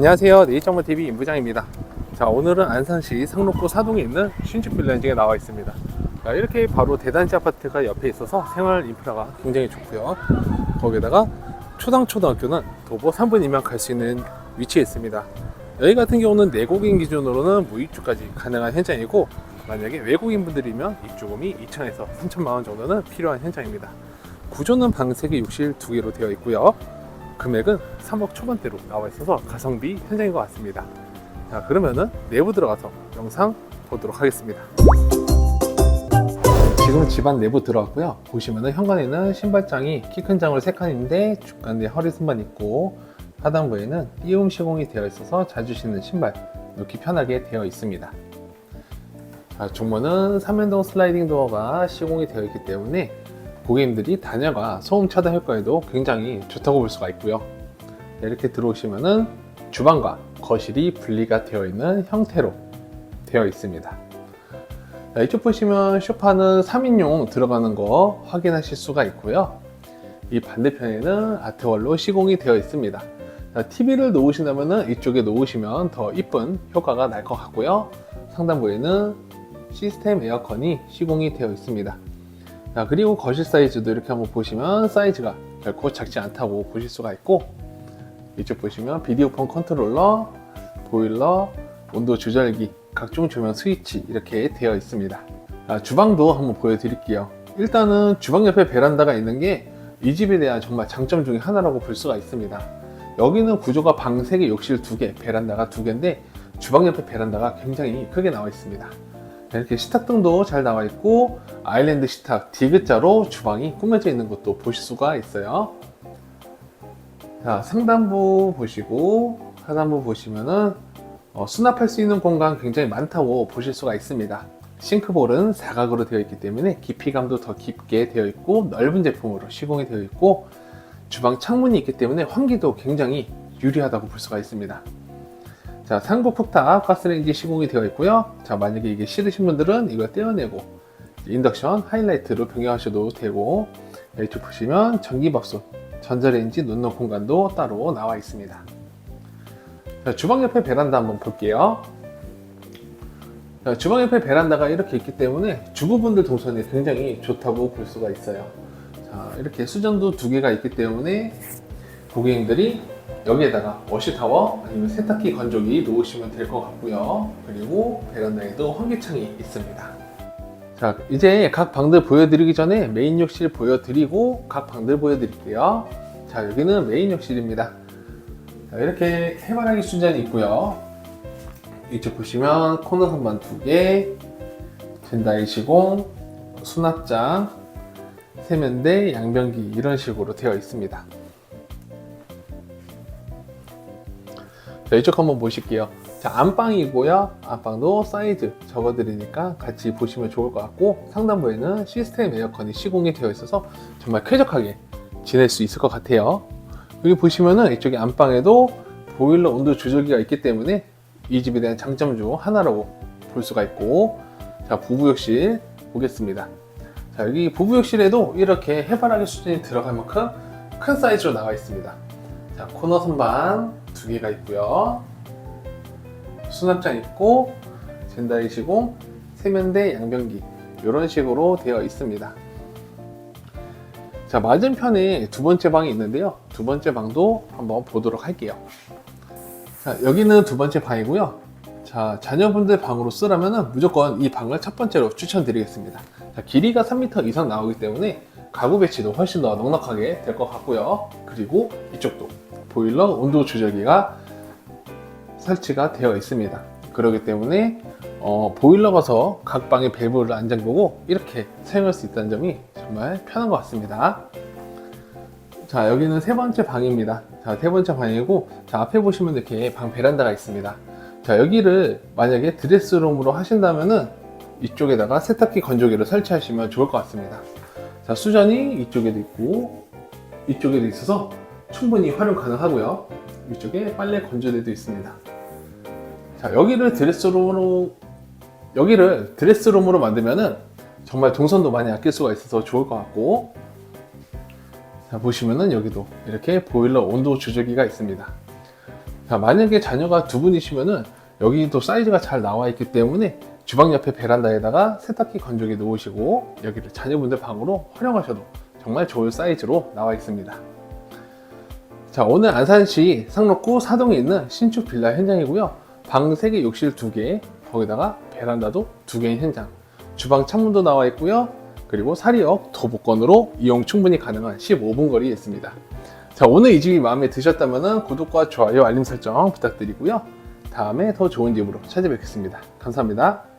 안녕하세요. 네이처먼TV 임부장입니다. 자 오늘은 안산시 상록구 사동에 있는 신축 빌런지에 나와 있습니다. 자, 이렇게 바로 대단지 아파트가 옆에 있어서 생활 인프라가 굉장히 좋고요. 거기다가 초당초등학교는 도보 3분 이면 갈 수 있는 위치에 있습니다. 여기 같은 경우는 내국인 기준으로는 무입주까지 가능한 현장이고 만약에 외국인 분들이면 입주금이 2천에서 3천만 원 정도는 필요한 현장입니다. 구조는 방세기 욕실 두 개로 되어 있고요 금액은 3억 초반대로 나와 있어서 가성비 현장인 것 같습니다. 자, 그러면은 내부 들어가서 영상 보도록 하겠습니다. 지금 집안 내부 들어왔고요. 보시면은 현관에는 신발장이 키 큰 장으로 3칸인데 중간에 허리선만 있고 하단부에는 띄움 시공이 되어 있어서 자주 신는 신발 놓기 편하게 되어 있습니다. 자, 중문은 3연동 슬라이딩 도어가 시공이 되어 있기 때문에 고객님들이 단열과 소음 차단 효과에도 굉장히 좋다고 볼 수가 있고요. 네, 이렇게 들어오시면은 주방과 거실이 분리가 되어 있는 형태로 되어 있습니다. 자, 이쪽 보시면 소파는 3인용 들어가는 거 확인하실 수가 있고요. 이 반대편에는 아트월로 시공이 되어 있습니다. TV를 놓으신다면 이쪽에 놓으시면 더 이쁜 효과가 날 것 같고요. 상단부에는 시스템 에어컨이 시공이 되어 있습니다. 자, 그리고 거실 사이즈도 이렇게 한번 보시면 사이즈가 결코 작지 않다고 보실 수가 있고 이쪽 보시면 비디오폰 컨트롤러, 보일러, 온도 조절기, 각종 조명 스위치 이렇게 되어 있습니다. 자, 주방도 한번 보여드릴게요. 일단은 주방 옆에 베란다가 있는 게 이 집에 대한 정말 장점 중에 하나라고 볼 수가 있습니다. 여기는 구조가 방 3개, 욕실 2개, 베란다가 2개인데 주방 옆에 베란다가 굉장히 크게 나와 있습니다. 이렇게 식탁등도 잘 나와 있고 아일랜드 식탁 디귿자로 주방이 꾸며져 있는 것도 보실 수가 있어요. 자 상단부 보시고 하단부 보시면은 어, 수납할 수 있는 공간 굉장히 많다고 보실 수가 있습니다. 싱크볼은 사각으로 되어 있기 때문에 깊이감도 더 깊게 되어 있고 넓은 제품으로 시공이 되어 있고 주방 창문이 있기 때문에 환기도 굉장히 유리하다고 볼 수가 있습니다. 자, 상부 쿡탑 가스레인지 시공이 되어 있고요. 자, 만약에 이게 싫으신 분들은 이걸 떼어내고 인덕션 하이라이트로 변경하셔도 되고 이쪽 보시면 전기밥솥, 전자레인지 놓는 공간도 따로 나와 있습니다. 자, 주방 옆에 베란다 한번 볼게요. 자, 주방 옆에 베란다가 이렇게 있기 때문에 주부분들 동선이 굉장히 좋다고 볼 수가 있어요. 자, 이렇게 수전도 두 개가 있기 때문에 고객님들이 여기에다가 워시타워 아니면 세탁기 건조기 놓으시면 될 것 같고요. 그리고 베란다에도 환기창이 있습니다. 자, 이제 각 방들 보여드리기 전에 메인 욕실 보여드리고 각 방들 보여드릴게요. 자, 여기는 메인 욕실입니다. 자, 이렇게 해바라기 수전이 있고요. 이쪽 보시면 코너 선반 두 개, 젠다이 시공, 수납장, 세면대, 양변기 이런 식으로 되어 있습니다. 자, 이쪽 한번 보실게요. 자, 안방이고요. 안방도 사이즈 적어드리니까 같이 보시면 좋을 것 같고 상단부에는 시스템 에어컨이 시공이 되어 있어서 정말 쾌적하게 지낼 수 있을 것 같아요. 여기 보시면은 이쪽에 안방에도 보일러 온도 조절기가 있기 때문에 이 집에 대한 장점 중 하나라고 볼 수가 있고 자, 부부욕실 보겠습니다. 자, 여기 부부욕실에도 이렇게 해바라기 수준이 들어갈 만큼 큰 사이즈로 나와 있습니다. 자, 코너 선반 두 개가 있고요. 수납장 있고 젠다이 시공, 세면대, 양변기 이런 식으로 되어 있습니다. 자 맞은편에 두 번째 방이 있는데요. 두 번째 방도 한번 보도록 할게요. 자 여기는 두 번째 방이고요. 자 자녀분들 방으로 쓰라면 무조건 이 방을 첫 번째로 추천드리겠습니다. 자, 길이가 3m 이상 나오기 때문에 가구 배치도 훨씬 더 넉넉하게 될 것 같고요. 그리고 이쪽도 보일러 온도 조절기가 설치가 되어 있습니다. 그렇기 때문에 어, 보일러 가서 각 방의 밸브를 안 잠그고 이렇게 사용할 수 있다는 점이 정말 편한 것 같습니다. 자 여기는 세 번째 방입니다. 자세 번째 방이고 자 앞에 보시면 이렇게 방 베란다가 있습니다. 자 여기를 만약에 드레스룸으로 하신다면은 이쪽에다가 세탁기 건조기를 설치하시면 좋을 것 같습니다. 자 수전이 이쪽에도 있고 이쪽에도 있어서 충분히 활용 가능하고요. 이쪽에 빨래 건조대도 있습니다. 자, 여기를 드레스룸으로 여기를 드레스룸으로 만들면은 정말 동선도 많이 아낄 수가 있어서 좋을 것 같고 자, 보시면은 여기도 이렇게 보일러 온도 조절기가 있습니다. 자, 만약에 자녀가 두 분이시면은 여기도 사이즈가 잘 나와 있기 때문에 주방 옆에 베란다에다가 세탁기 건조기 놓으시고 여기를 자녀분들 방으로 활용하셔도 정말 좋을 사이즈로 나와 있습니다. 자, 오늘 안산시 상록구 사동에 있는 신축 빌라 현장이고요. 방 3개, 욕실 2개, 거기다가 베란다도 2개인 현장. 주방 창문도 나와 있고요. 그리고 사리역 도보권으로 이용 충분히 가능한 15분 거리에 있습니다. 자, 오늘 이 집이 마음에 드셨다면 구독과 좋아요, 알림 설정 부탁드리고요. 다음에 더 좋은 집으로 찾아뵙겠습니다. 감사합니다.